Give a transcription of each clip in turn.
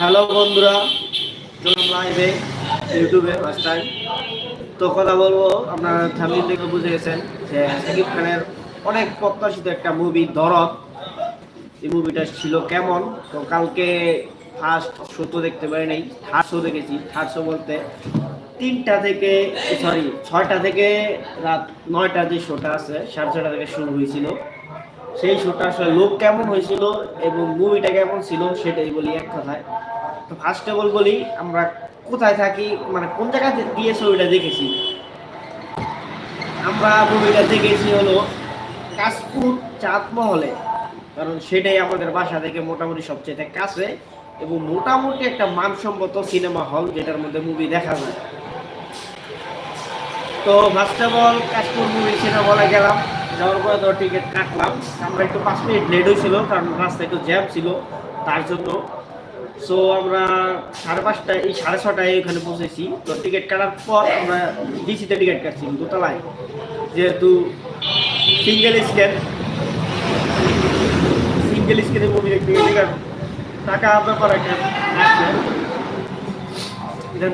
Hello বন্ধুরা, চলুন লাইভে ইউটিউবে টাইম তো কথা বলব, আপনারা থামিল থেকে বুঝে গেছেন যে সাকিব খানের অনেক প্রত্যাশিত একটা মুভি দরদ এই মুভিটা ছিল কেমন? তো কালকে ফার্স্ট শো তো দেখতে পারি নাই থার্ড শো দেখেছি। থার্ড শো বলতে তিনটা থেকে সরি ছয়টা থেকে রাত নয়টা যে শোটা আছে, সাড়ে ছটা থেকে শুরু হয়েছিল। সেই শোটা আসলে লোক কেমন হয়েছিল এবং মুভিটা কেমন ছিল, সেটাই বলি এক কথায়। তো ফার্স্ট অল বলি, আমরা কোথায় থাকি মানে কোন জায়গাতে দিয়ে ছবিটা দেখেছি। আমরা মুভিটা দেখেছি হলো কাশপুর চাঁদমহলে, কারণ সেটাই আমাদের বাসা থেকে মোটামুটি সবচেয়ে কাছে এবং মোটামুটি একটা মানসম্মত সিনেমা হল যেটার মধ্যে মুভি দেখা যায়। তো first of all Kashpur movie cinema হলে গেলাম, যাওয়ার পরে তো টিকিট কাটলাম। আমরা একটু পাঁচ মিনিট লেট হয়েছিল, কারণ রাস্তায় একটু জ্যাম ছিল, তার জন্য সো আমরা সাড়ে পাঁচটায়, এই সাড়ে ছটায় ওখানে পৌঁছেছি। তো টিকিট কাটার পর আমরা ডিসিতে টিকিট কাটছি দোতলায়, যেহেতু সিঙ্গেল স্ক্যান সিঙ্গেল স্ক্যানে মুভি দেখতে গেলে টাকা ব্যাপার একটা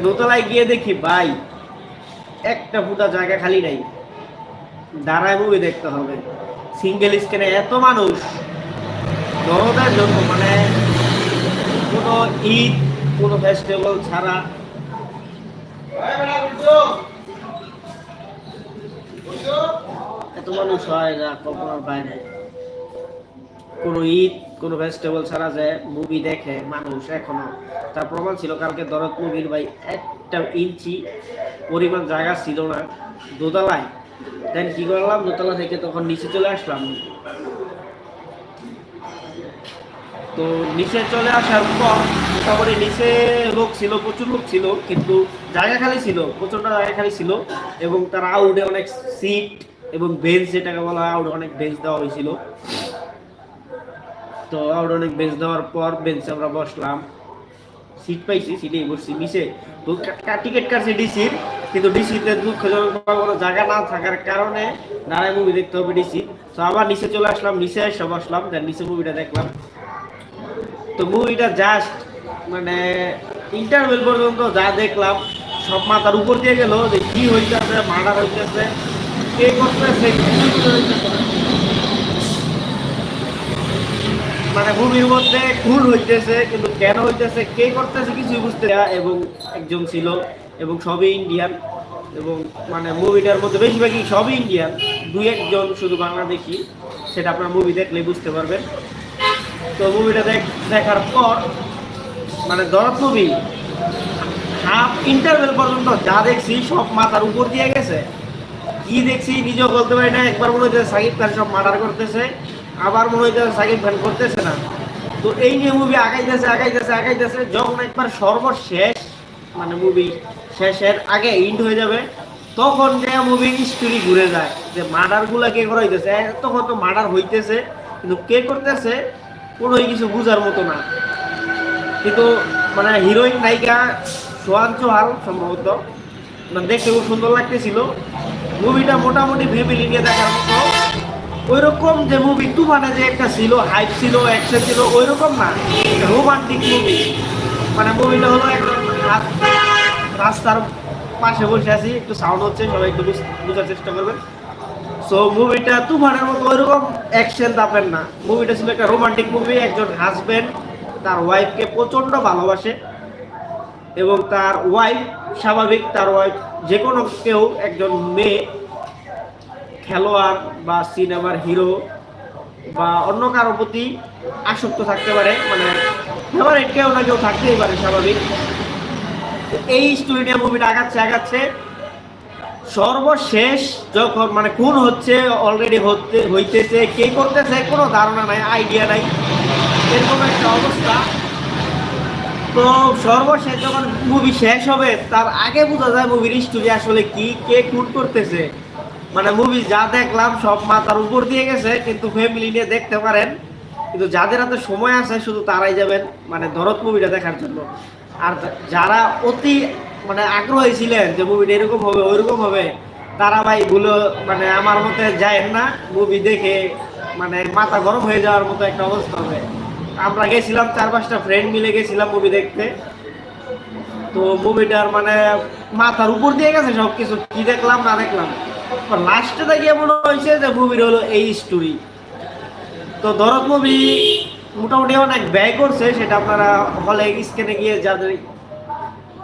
দোতলায় গিয়ে দেখি, ভাই, একটা ফুটা জায়গা খালি নাই। দাঁড়ায় মুভি দেখতে হবে। সিঙ্গেল স্ক্রিনে এত মানুষ। জনতার জন্য মানে কোনো ঈদ, কোনো ফেস্টিভ্যাল ছাড়া। এত মানুষ হয় না, কল্পনার বাইরে। কোনো ঈদ, কোনো ফেস্টিভ্যাল ছাড়া যে মুভি দেখে মানুষ এখনও। তার প্রমাণ ছিল কালকে দরদ মুভির ভাই, একটা ইঞ্চি পরিমাণ জায়গা ছিল না। দোতলায়। দেন কি করলাম? দোতলা থেকে তখন নিচে চলে আসলাম। তো নিচে চলে আসার পর মোটামুটি নিচে লোক ছিল, প্রচুর লোক ছিল, কিন্তু জায়গা খালি ছিল প্রচণ্ড জায়গা খালি ছিল এবং তার আউটে অনেক সিট এবং বেঞ্চ যেটাকে বলা হয়, আউটে অনেক বেঞ্চ দেওয়া হয়েছিল। তো আউটে অনেক বেঞ্চ দেওয়ার পর বেঞ্চে আমরা বসলাম। সিট পাইছি সিটেই বসছি, নিচে। তো টিকিট কাটছি ডিসির কিন্তু ডিসিতে দুঃখজনক কোনো জায়গা না থাকার কারণে দাঁড়ায় মুভি দেখতে হবে ডিসি তো আবার নিচে চলে আসলাম, নিচে এসে বসলাম নিচে মুভিটা দেখলাম। তো মুভিটা জাস্ট মানে ইন্টারভেল পর্যন্ত যা দেখলাম, সব মাথার উপর দিয়ে গেল যে কি হইতেছে মার্ডার হইতেছে, কে করতেছে মানে মুভির মধ্যে খুন হইতেছে, কিন্তু কেন হইতেছে, কে করতেছে কিছুই বুঝতে না, এবং একজন ছিল, এবং সবই ইন্ডিয়ান এবং মানে মুভিটার মধ্যে বেশিরভাগই সবই ইন্ডিয়ান দুই একজন শুধু বাংলাদেশি, সেটা আপনার মুভি দেখলে বুঝতে পারবেন। তো মুভিটা দেখ দেখার পর মানে দরদ মুভি হাফ ইন্টারভেল পর্যন্ত যা দেখছি সব মাথার উপর দিয়ে গেছে। কি দেখছি নিজেও বলতে পারি না, একবার মনে হচ্ছে সাকিব খান সব মার্ডার করতেছে, আবার মনে হচ্ছে সাকিব খান করতেছে না। তো এই নিয়ে মুভি আগাইতেছে আগাইতেছে আগাইতেছে, যখন একবার সর্বশেষ মানে মুভি শেষের আগে ইন্ড হয়ে যাবে, তখন যে মুভি স্টোরি ঘুরে যায় যে মার্ডারগুলা কে করা হইতেছে তখন তো মার্ডার হইতেছে, কিন্তু কে করতেছে? কোনোই কিছু বুঝার মতো না। কিন্তু মানে হিরোইন নায়িকা সোহান চৌহান সম্ভবত দেখতে খুব সুন্দর লাগতেছিল। মুভিটা মোটামুটি ফ্যামিলি নিয়ে দেখার মতো। ওই রকম যে মুভি তুফানে যে একটা ছিল হাইপ ছিল অ্যাকশন ছিল ওই রকম না রোমান্টিক মুভি মানে মুভিটা হলো একদম রাস্তার পাশে বসে আছি, একটু সাউন্ড হচ্ছে, সবাই একটু বুঝ- বোঝার চেষ্টা করবেন। সো মুভিটা তুফানের মতো ওইরকম অ্যাকশন তাপের না। মুভিটা ছিল একটা রোমান্টিক মুভি একজন হাজবেন্ড তার ওয়াইফকে প্রচণ্ড ভালোবাসে এবং তার ওয়াইফ স্বাভাবিক, তার ওয়াইফ যে কোনো কেউ একজন মেয়ে, খেলোয়াড় বা সিনেমার হিরো বা অন্য কারোর প্রতি আসক্ত থাকতে পারে। মানে ফেভারিট কেউ না, কেউ থাকতেই পারে স্বাভাবিক। এই স্টোরি নিয়ে মুভিটা আগাচ্ছে আগাচ্ছে। সর্বশেষ যখন মানে কোন হচ্ছে অলরেডি হতে, হইতেছে, কে করতেছে, কোনো ধারণা নাই আইডিয়া নাই, এরকম একটা অবস্থা। তো সর্বশেষ যখন মুভি শেষ হবে, তার আগে বোঝা যায় মুভির স্টোরি আসলে কি, কে খুন করতেছে। মানে মুভি যা দেখলাম, সব মাথার উপর দিয়ে গেছে, কিন্তু ফ্যামিলি নিয়ে দেখতে পারেন। কিন্তু যাদের হাতে সময় আছে, শুধু তারাই যাবেন মানে দরদ মুভিটা দেখার জন্য। আর যারা অতি মানে আগ্রহী ছিলেন যে মুভিটা এরকম হবে ওইরকম হবে। তারা ভাই গুলো মানে আমার মতে যায় না মুভি দেখে মানে মাথা গরম হয়ে যাওয়ার মতো একটা অবস্থা হবে। আমরা গেছিলাম চার পাঁচটা ফ্রেন্ড মিলে গেছিলাম মুভি দেখতে। তো মুভিটার মানে মাথার উপর দিয়ে গেছে সব কিছু কি দেখলাম, না দেখলাম। লাস্টে দেখে মনে হয়েছে যে মুভির হলো এই স্টোরি তো দরদ মুভি মোটামুটি অনেক ব্যয় করছে, সেটা আপনারা হলে স্ক্যানে গিয়ে যাদের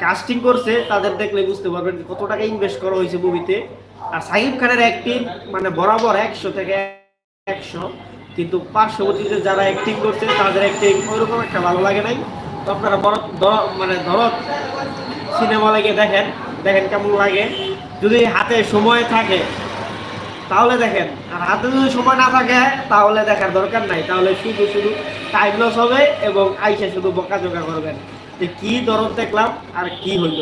কাস্টিং করছে, তাদের দেখলে বুঝতে পারবেন কত টাকা ইনভেস্ট করা হয়েছে মুভিতে আর সাকিব খানের অ্যাক্টিং মানে বরাবর একশো থেকে একশো, কিন্তু পার্শ্ববর্তীতে যারা অ্যাক্টিং করছে, তাদের অ্যাক্টিং ওইরকম একটা ভালো লাগে নাই। তো আপনারা মানে ধরত সিনেমা লেগে দেখেন দেখেন কেমন লাগে। যদি হাতে সময় থাকে, তাহলে দেখেন। আর হাতে যদি সময় না থাকে, তাহলে দেখার দরকার নাই। তাহলে শুধু শুধু টাইম লস হবে এবং আইসা শুধু বকাঝোকা করবেন। যে কি দরদ দেখলাম আর কি হইল।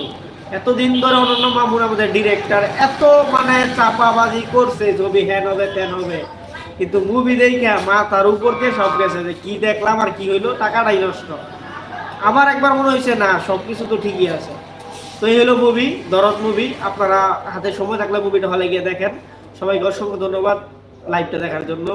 এতদিন ধরে অনন্য মামুন আমাদের ডিরেক্টর এত মানে চাপাবাজি করছে, ছবি হ্যান হবে, তেন হবে। কিন্তু মুভি দেখে মাথার উপর দিয়ে সব গেছে যে কি দেখলাম আর কি হইল, টাকাটাই নষ্ট। আমার একবার মনে হয়েছে, না সব কিছু তো ঠিকই আছে। তো এই হলো মুভি দরদ মুভি আপনারা হাতে সময় থাকলে মুভিটা হলে গিয়ে দেখেন। সবাইকে অসংখ্য ধন্যবাদ লাইভটা দেখার জন্য।